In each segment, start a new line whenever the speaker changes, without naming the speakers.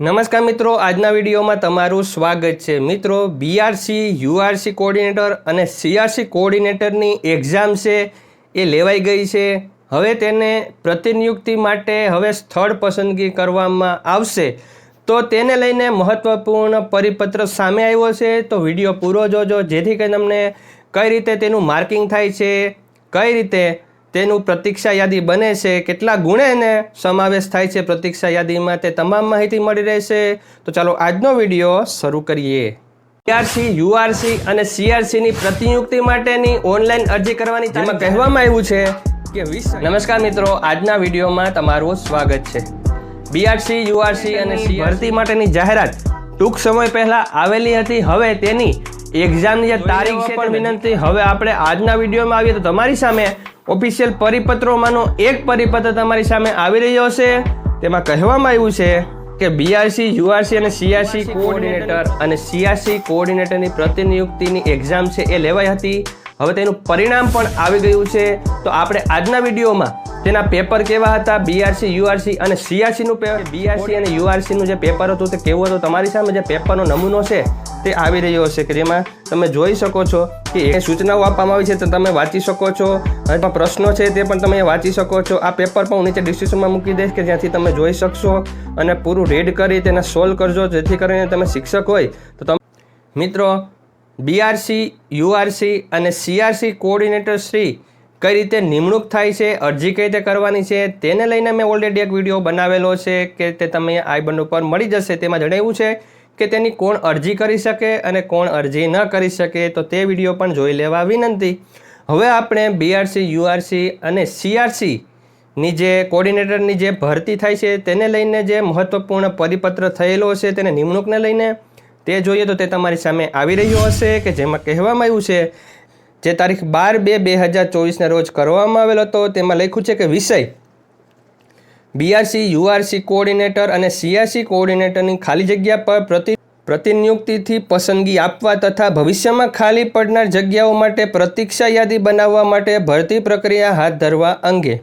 નમસ્કાર મિત્રો, આજના વિડીયોમાં તમારું સ્વાગત છે. મિત્રો બીઆરસી યુઆરસી કોઓર્ડિનેટર અને સીઆરસી કોઓર્ડિનેટરની એક્ઝામ છે, એ લેવાઈ ગઈ છે. હવે તેને પ્રતિનિયુક્તિ માટે હવે સ્થળ પસંદગી કરવામાં આવશે. તો તેને લઈને મહત્ત્વપૂર્ણ પરિપત્ર સામે આવ્યો છે. તો વીડિયો પૂરો જોજો, જેથી કરીને તમને કઈ રીતે તેનું માર્કિંગ થાય છે, કઈ રીતે તેનું પ્રતીક્ષા યાદી બને છે કેટલા ગુણે એને સમાવેશ થાય છે પ્રતીક્ષા યાદીમાં તે તમામ માહિતી મળી રહેશે. તો ચાલો આજનો વીડિયો શરૂ કરીએ. સીઆરસી યુઆરસી અને સીઆરસીની પ્રતિનિયુક્તિ માટેની ઓનલાઈન અરજી કરવાની તેમાં કહેવામાં આવ્યું છે કે નમસ્કાર મિત્રો આજના વિડીયોમાં તમારું સ્વાગત છે. બીઆરસી યુઆરસી અને સી ભરતી માટેની જાહેરાત ટૂંક સમય પહેલા આવેલી હતી. હવે તેની એક્ઝામની જે તારીખ છે પણ વિનંતી. હવે આપણે આજના વિડીયોમાં આવીએ તો તમારી સામે ઓફિશિયલ પરિપત્રોમાંનો એક પરિપત્ર તમારી સામે આવી રહ્યો છે. તેમાં કહેવામાં આવ્યું છે કે બીઆરસી યુઆરસી અને સીઆરસી કોઓર્ડિનેટર અને સીઆરસી કોઓર્ડિનેટરની પ્રતિનિયુક્તિની એક્ઝામ છે એ લેવાઈ હતી. હવે તેનું પરિણામ પણ આવી ગયું છે. તો આપણે આજના વિડીયોમાં તેના પેપર કેવા હતા? બીઆરસી યુઆરસી અને સીઆરસીનું પેપર બીઆરસી અને યુઆરસીનું જે પેપર હતું તે કેવું હતું? તમારી સામે જે પેપરનો નમૂનો છે તે આવી રહ્યો છે કે જેમાં તમે જોઈ શકો છો કે એ સૂચનાઓ આપવામાં આવી છે તો તમે વાંચી શકો છો. અથવા પ્રશ્નો છે તે પણ તમે વાંચી શકો છો. આ પેપર પણ હું નીચે ડિસ્ક્રિપ્શનમાં મૂકી દઈશ કે જ્યાંથી તમે જોઈ શકશો અને પૂરું રેડ કરી તેને સોલ્વ કરજો. જેથી કરીને તમે શિક્ષક હોય તો તમે મિત્રો બીઆરસી યુઆરસી અને સીઆરસી કોઓર્ડિનેટર શ્રી કઈ રીતે નિમણૂક થાય છે, અરજી કઈ રીતે કરવાની છે, તેને લઈને મેં ઓલરેડી એક વીડિયો બનાવેલો છે કે તે તમે આઈ બન ઉપર મળી જશે તેમાં જણાવ્યું છે. કે તેની કોણ અરજી કરી શકે અને કોણ અરજી ન કરી શકે, તો તે વીડિયો પણ જોઈ લેવા વિનંતી. હવે આપણે બીઆરસી યુઆરસી અને સીઆરસી ની જે કોર્ડિનેટરની જે ભરતી થાય છે, તેને લઈને જે મહત્વપૂર્ણ પરિપત્ર થયેલો છે તેને નિમણૂકને લઈને તે જોઈએ તો તે તમારી સામે આવી રહ્યો હશે કે જેમાં કહેવામાં આવ્યું છે, જે તારીખ બાર બે બે હજાર ચોવીસના રોજ કરવામાં આવેલો હતો, તેમાં લખ્યું છે કે વિષય બીઆરસી યુઆરસી કોઓર્ડિનેટર અને સીઆરસી કોઓર્ડિનેટરની ખાલી જગ્યા પર પ્રતિ પ્રતિનિયુક્તિથી પસંદગી આપવા તથા ભવિષ્યમાં ખાલી પડનાર જગ્યાઓ માટે પ્રતીક્ષા યાદી બનાવવા માટે ભરતી પ્રક્રિયા હાથ ધરવા અંગે.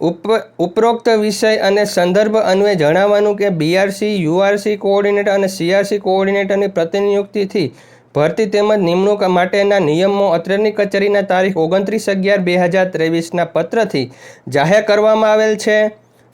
ઉપ ઉપરોક્ત વિષય અને સંદર્ભ અન્વયે જણાવવાનું કે બીઆરસી યુઆરસી કોઓર્ડિનેટર અને સીઆરસી કોઓર્ડિનેટરની પ્રતિનિયુક્તિથી ભરતી તેમજ નિમણૂક માટેના નિયમો અત્રેની કચેરીના તારીખ ઓગણત્રીસ અગિયાર બે હજાર ત્રેવીસના પત્રથી જાહેર કરવામાં આવેલ છે.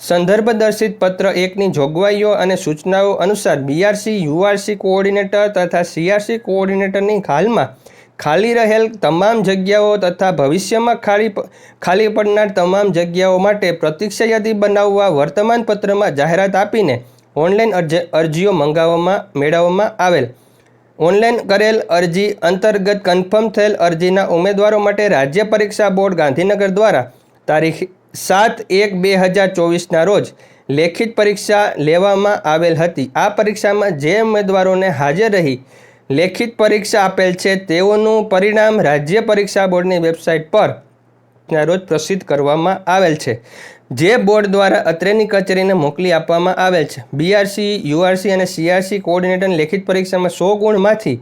સંદર્ભ દર્શિત પત્ર એકની જોગવાઈઓ અને સૂચનાઓ અનુસાર બીઆરસી યુઆરસી કોઓર્ડિનેટર તથા સીઆરસી કોઓર્ડિનેટરની હાલમાં ખાલી રહેલ તમામ જગ્યાઓ તથા ભવિષ્યમાં ખાલી ખાલી પડનાર તમામ જગ્યાઓ માટે પ્રતીક્ષા યાદી બનાવવા વર્તમાન પત્રમાં જાહેરાત આપીને ઓનલાઈન અરજી, અરજીઓ મંગાવવામાં, મેળવવામાં આવેલ. ઓનલાઈન કરેલ અરજી અંતર્ગત કન્ફર્મ થયેલ અરજીના ઉમેદવારો માટે રાજ્ય પરીક્ષા બોર્ડ ગાંધીનગર દ્વારા તારીખ સાત એક બે હજાર ચોવીસના રોજ લેખિત પરીક્ષા લેવામાં આવેલ હતી. આ પરીક્ષામાં જે ઉમેદવારોને હાજર રહી લેખિત પરીક્ષા આપેલ છે તેઓનું પરિણામ રાજ્ય પરીક્ષા બોર્ડની વેબસાઇટ પર રોજ પ્રસિદ્ધ કરવામાં આવેલ છે. જે બોર્ડ દ્વારા અત્રેની કચેરીને મોકલી આપવામાં આવેલ છે. બીઆરસી યુઆરસી અને સીઆરસી કોઓર્ડિનેટર લેખિત પરીક્ષામાં સો ગુણમાંથી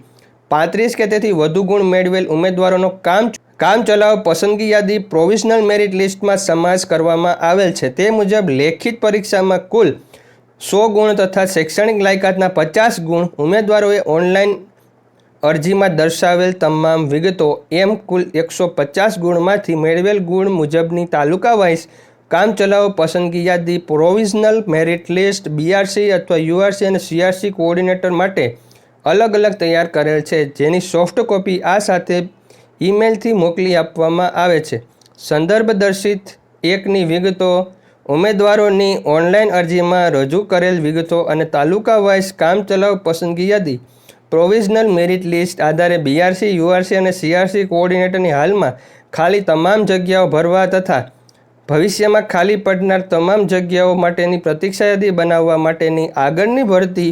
પાંત્રીસ કે તેથી વધુ ગુણ મેળવેલ ઉમેદવારોનો કામ કામ ચલાવ પસંદગી યાદી પ્રોવિઝનલ મેરિટ લિસ્ટમાં સમાવેશ કરવામાં આવેલ છે. તે મુજબ લેખિત પરીક્ષામાં કુલ સો ગુણ તથા શૈક્ષણિક લાયકાતના પચાસ ગુણ ઉમેદવારોએ ઓનલાઈન અરજીમાં દર્શાવેલ તમામ વિગતો એમ કુલ એકસો પચાસ ગુણમાંથી મેળવેલ ગુણ મુજબની તાલુકા વાઇઝ કામચલાઉ પસંદગી યાદી પ્રોવિઝનલ મેરિટ લિસ્ટ બીઆરસી અથવા યુઆરસી અને સીઆરસી કોઓર્ડિનેટર માટે અલગ અલગ તૈયાર કરેલ છે. જેની સોફ્ટ કોપી આ સાથે ઈમેલથી મોકલી આપવામાં આવે છે. સંદર્ભ દર્શિત એકની વિગતો, ઉમેદવારોની ઓનલાઈન અરજીમાં રજૂ કરેલ વિગતો અને તાલુકા વાઇઝ કામચલાઉ પસંદગી યાદી, પ્રોવિઝનલ મેરિટ લિસ્ટ આધારે બીઆરસી, યુઆરસી અને સીઆરસી કોઓર્ડિનેટરની હાલમાં ખાલી તમામ જગ્યાઓ ભરવા તથા ભવિષ્યમાં ખાલી પડનાર તમામ જગ્યાઓ માટેની પ્રતીક્ષા યાદી બનાવવા માટેની આગળની ભરતી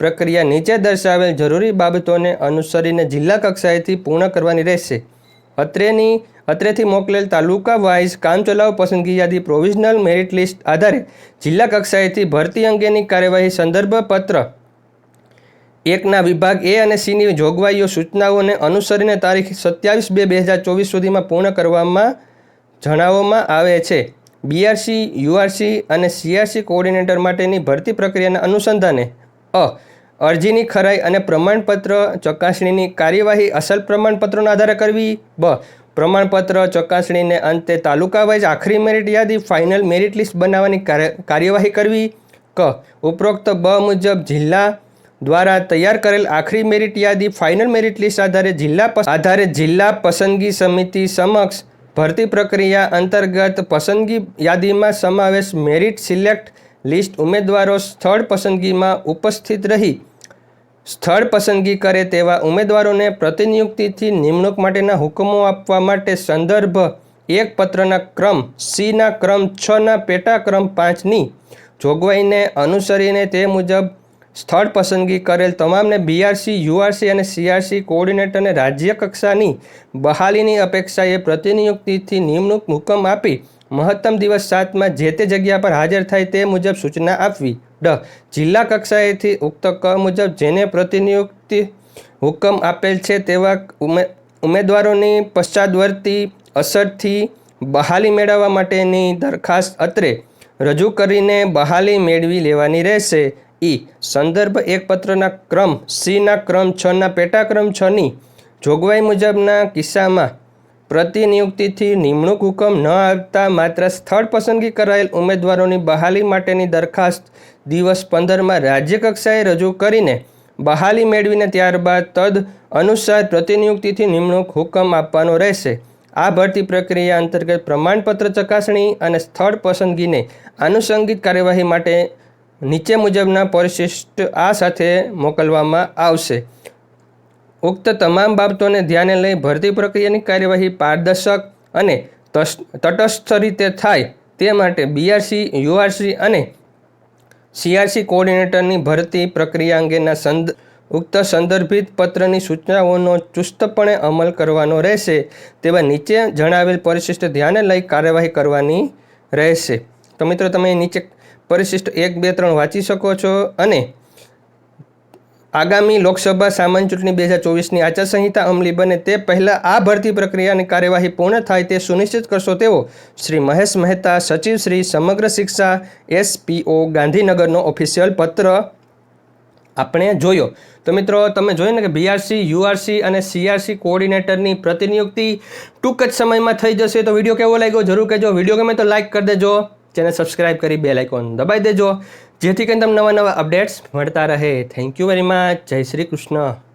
પ્રક્રિયા નીચે દર્શાવેલ જરૂરી બાબતોને અનુસરીને જિલ્લા કક્ષાએથી પૂર્ણ કરવાની રહેશે. અત્રેની, અત્રેથી મોકલેલ તાલુકા વાઇઝ કામચલાઉ પસંદગી યાદી પ્રોવિઝનલ મેરિટ લિસ્ટ આધારે જિલ્લા કક્ષાએથી ભરતી અંગેની કાર્યવાહી સંદર્ભ પત્ર. એકના વિભાગ એ અને સીની જોગવાઈઓ સૂચનાઓને અનુસરીને તારીખ સત્યાવીસ બે બે હજાર ચોવીસ સુધીમાં પૂર્ણ કરવામાં જણાવવામાં આવે છે. બીઆરસી, યુઆરસી અને સીઆરસી કોઓર્ડિનેટર માટેની ભરતી પ્રક્રિયાના અનુસંધાને અ, અરજીની ખરાઈ અને પ્રમાણપત્ર ચકાસણીની કાર્યવાહી અસલ પ્રમાણપત્રોના આધારે કરવી. બ, પ્રમાણપત્ર ચકાસણીને અંતે તાલુકા વાઇઝ આખરી મેરિટ યાદી, ફાઇનલ મેરિટ લિસ્ટ બનાવવાની કાર્ય- કાર્યવાહી કરવી. ક, ઉપરોક્ત બ મુજબ જિલ્લા દ્વારા તૈયાર કરેલ આખરી મેરિટ યાદી, ફાઇનલ મેરિટ લિસ્ટ આધારે જિલ્લા આધારે જિલ્લા પસંદગી સમિતિ સમક્ષ ભરતી પ્રક્રિયા અંતર્ગત પસંદગી યાદીમાં સમાવેશ મેરિટ સિલેક્ટ લિસ્ટ ઉમેદવારો સ્થળ પસંદગીમાં ઉપસ્થિત રહી. સ્થળ પસંદગી કરે તેવા ઉમેદવારોને પ્રતિનિયુક્તિથી નિમણૂક માટેના હુકમો આપવા માટે સંદર્ભ એક પત્રના ક્રમ સીના ક્રમ છના પેટા ક્રમ પાંચની જોગવાઈને અનુસરીને તે મુજબ સ્થળ પસંદગી કરેલ તમામને બીઆરસી યુઆરસી અને સીઆરસી કોઓર્ડિનેટરને રાજ્ય કક્ષાની બહાલીની અપેક્ષાએ પ્રતિનિયુક્તિથી નિમણૂક હુકમ આપી મહત્તમ દિવસ સાતમાં જે તે જગ્યા પર હાજર થાય તે મુજબ સૂચના આપવી. ડ. જિલ્લા કક્ષાએથી ઉક્ત ક મુજબ જેને પ્રતિનિયુક્તિ હુકમ આપેલ છે તેવા ઉમેદવારોની પશ્ચાદવર્તી અસરથી બહાલી મેળવવા માટેની દરખાસ્ત અત્રે રજૂ કરીને બહાલી મેળવી લેવાની રહેશે. ઈ સંદર્ભ એક પત્રના ક્રમ સીના ક્રમ છના પેટાક્રમ, છની જોગવાઈ મુજબના કિસ્સામાં પ્રતિનિયુક્તિથી નિમણૂક હુકમ ન આવતા માત્ર સ્થળ પસંદગી કરાયેલ ઉમેદવારોની બહાલી માટેની દરખાસ્ત દિવસ પંદરમાં રાજ્યકક્ષાએ રજૂ કરીને બહાલી મેળવીને ત્યારબાદ તદ અનુસાર પ્રતિનિયુક્તિથી નિમણૂક હુકમ આપવાનો રહેશે. આ ભરતી પ્રક્રિયા અંતર્ગત પ્રમાણપત્ર ચકાસણી અને સ્થળ પસંદગીને આનુષંગિક કાર્યવાહી માટે નીચે મુજબના પરિશિષ્ટ આ સાથે મોકલવામાં આવશે. ઉક્ત તમામ બાબતોને ધ્યાને લઈ ભરતી પ્રક્રિયાની કાર્યવાહી પારદર્શક અને તટસ્થ રીતે થાય તે માટે બીઆરસી યુઆરસી અને સીઆરસી કોઓર્ડિનેટરની ભરતી પ્રક્રિયા અંગેના સંદ, ઉક્ત સંદર્ભિત પત્રની સૂચનાઓનો ચુસ્તપણે અમલ કરવાનો રહેશે તેવા નીચે જણાવેલ પરિશિષ્ટ ધ્યાને લઈ કાર્યવાહી કરવાની રહેશે. તો મિત્રો, તમે નીચે પરિશિષ્ટ એક, બે, ત્રણ વાંચી શકો છો અને આગામી લોકસભા સામાન્ય ચૂંટણી બે હજાર ચોવીસની આચારસંહિતા અમલી બને તે પહેલાં આ ભરતી પ્રક્રિયાની કાર્યવાહી પૂર્ણ થાય તે સુનિશ્ચિત કરશો તેવો શ્રી મહેશ મહેતા, સચિવ શ્રી સમગ્ર શિક્ષા, એસપીઓ ગાંધીનગરનો ઓફિશિયલ પત્ર આપણે જોયો. તો મિત્રો, તમે જોયું ને કે બીઆરસી યુઆરસી અને સીઆરસી કોઓર્ડિનેટરની પ્રતિનિયુક્તિ ટૂંક જ સમયમાં થઈ જશે. તો વીડિયો કેવો લાગ્યો? જરૂર કહેજો. વીડિયો ગમે તો લાઇક કરી દેજો. ચેનલ સબસ્ક્રાઈબ કરી બેલ આઇકોન દબાઈ દેજો, જેથી કરીને તમને નવા નવા અપડેટ્સ મળતા રહે. થેન્ક યુ વેરી મચ જય શ્રી કૃષ્ણ.